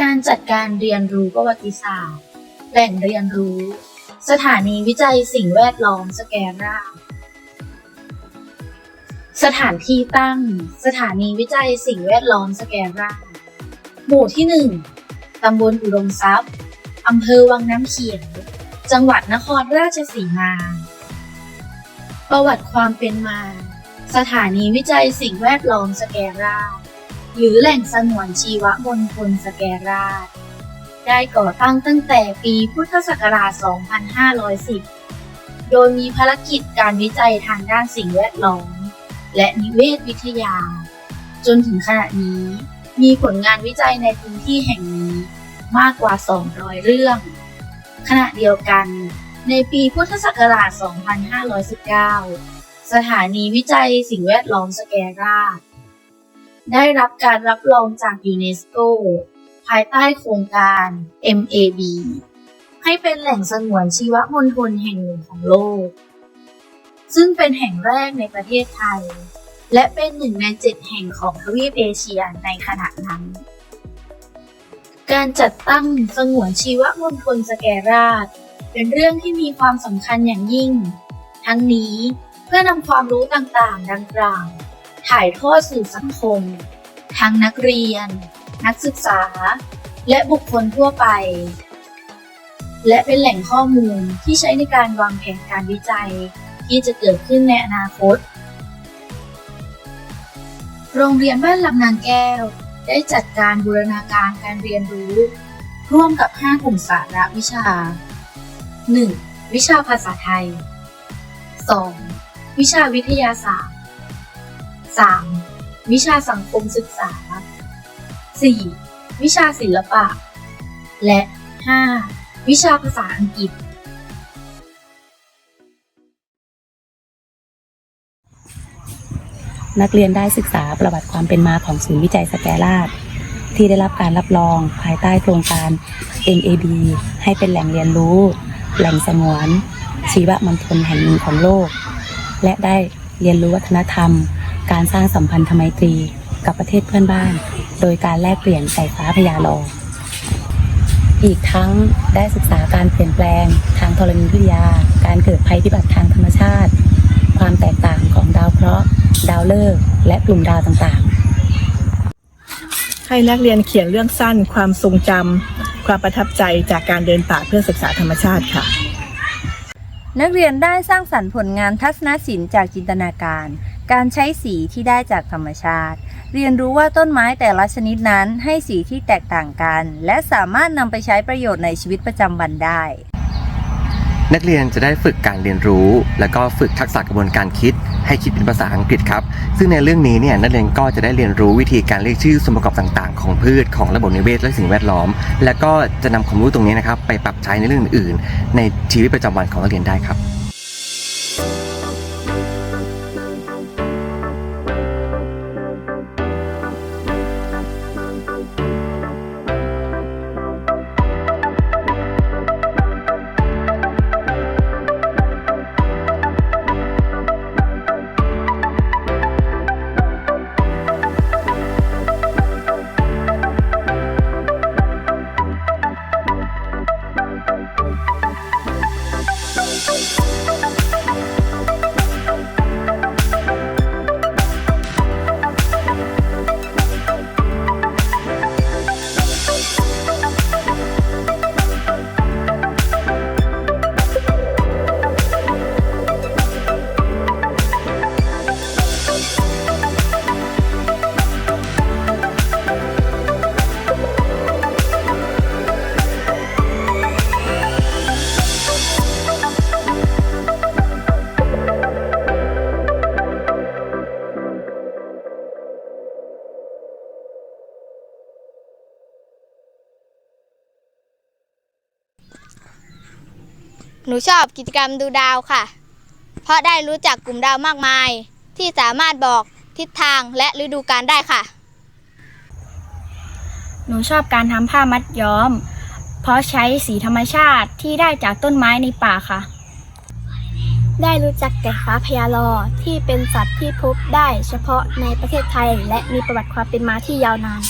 การจัดการเรียนรู้ประวัติศาสตร์ แหล่งเรียนรู้ สถานีวิจัยสิ่งแวดล้อมสแกราสถานที่ตั้ง สถานีวิจัยสิ่งแวดล้อมสแกราหมู่ที่หนึ่งตำบลอุดมทรัพย์อำเภอวังน้ำเขียว จังหวัดนครราชสีมา ประวัติความเป็นมา สถานีวิจัยสิ่งแวดล้อมสแกรา หรือแหล่งสงวนชีวมณฑลสแกราช ได้ก่อตั้งตั้งแต่ปีพุทธศักราช 2510 โดยมีภารกิจการวิจัยทางด้านสิ่งแวดล้อม และนิเวศวิทยา จนถึงขณะนี้มีผลงานวิจัยในพื้นที่แห่งนี้มากกว่า 200 เรื่อง ขณะเดียวกัน ในปีพุทธศักราช 2519 สถานีวิจัยสิ่งแวดล้อมสแกราช ได้รับการรับรองจากยูเนสโกภายใต้โครงการ MAB ให้เป็นแหล่งสงวนชีวมณฑลแห่งหนึ่งของโลก ซึ่งเป็นแห่งแรกในประเทศไทย และเป็นหนึ่งในเจ็ดแห่งของทวีปเอเชียในขณะนั้น การจัดตั้งสงวนชีวมณฑลสแกราช เป็นเรื่องที่มีความสำคัญอย่างยิ่ง ทั้งนี้เพื่อนำความรู้ต่างๆ ดังกล่าว ถ่ายทอดสู่สังคม ทั้งนักเรียน นักศึกษา และบุคคลทั่วไป และเป็นแหล่งข้อมูลที่ใช้ในการวางแผนการวิจัยที่จะเกิดขึ้นในอนาคต โรงเรียนบ้านลำนางแก้ว ได้จัดการบูรณาการการเรียนรู้ ร่วมกับ 5 กลุ่มสาระวิชา 1. วิชาภาษาไทย 2. วิชาวิทยาศาสตร์ 3. วิชาสังคมศึกษา 4. วิชาศิลปะ และ 5. วิชาภาษาอังกฤษ นักเรียนได้ศึกษาประวัติความเป็นมาของศูนย์วิจัยสแกราชที่ได้รับการรับรองภายใต้โครงการ MAB ให้เป็นแหล่งเรียนรู้ แหล่งสงวน ชีวมณฑลแห่งหนึ่งของโลก และได้เรียนรู้วัฒนธรรม การสร้างสัมพันธไมตรีกับประเทศเพื่อนบ้าน โดยการแลกเปลี่ยนไก่ฟ้าพญาลออีกทั้งได้ศึกษาการเปลี่ยนแปลงทางธรณีวิทยา การเกิดภัยพิบัติทางธรรมชาติ ความแตกต่างของดาวเคราะห์ ดาวฤกษ์และกลุ่มดาวต่างๆ ให้นักเรียนเขียนเรื่องสั้น ความทรงจำความประทับใจจากการเดินป่าเพื่อศึกษาธรรมชาติค่ะ นักเรียนได้สร้างสรรค์ผลงานทัศนศิลป์จากจินตนาการ การใช้สีที่ได้จากธรรมชาติ เรียนรู้ว่าต้นไม้แต่ละชนิดนั้นให้สีที่แตกต่างกัน และสามารถนำไปใช้ประโยชน์ในชีวิตประจำวันได้ นักเรียนจะได้ฝึกการเรียนรู้ แล้วก็ฝึกทักษะกระบวนการคิด ให้คิดเป็นภาษาอังกฤษครับ ซึ่งในเรื่องนี้เนี่ยนักเรียนก็จะได้เรียนรู้วิธีการเรียกชื่อส่วนประกอบต่างๆ ของพืชของระบบนิเวศและสิ่งแวดล้อม แล้วก็จะนำความรู้ตรงนี้นะครับไปปรับใช้ในเรื่องอื่นๆในชีวิตประจำวันของนักเรียนได้ครับ หนูชอบกิจกรรมดูดาวค่ะ เพราะได้รู้จักกลุ่มดาวมากมาย ที่สามารถบอกทิศทางและฤดูกาลได้ค่ะ หนูชอบการทำผ้ามัดย้อม เพราะใช้สีธรรมชาติที่ได้จากต้นไม้ในป่าค่ะ ได้รู้จักไก่ฟ้าพญาลอที่เป็นสัตว์ที่พบได้เฉพาะในประเทศไทย และมีประวัติความเป็นมาที่ยาวนาน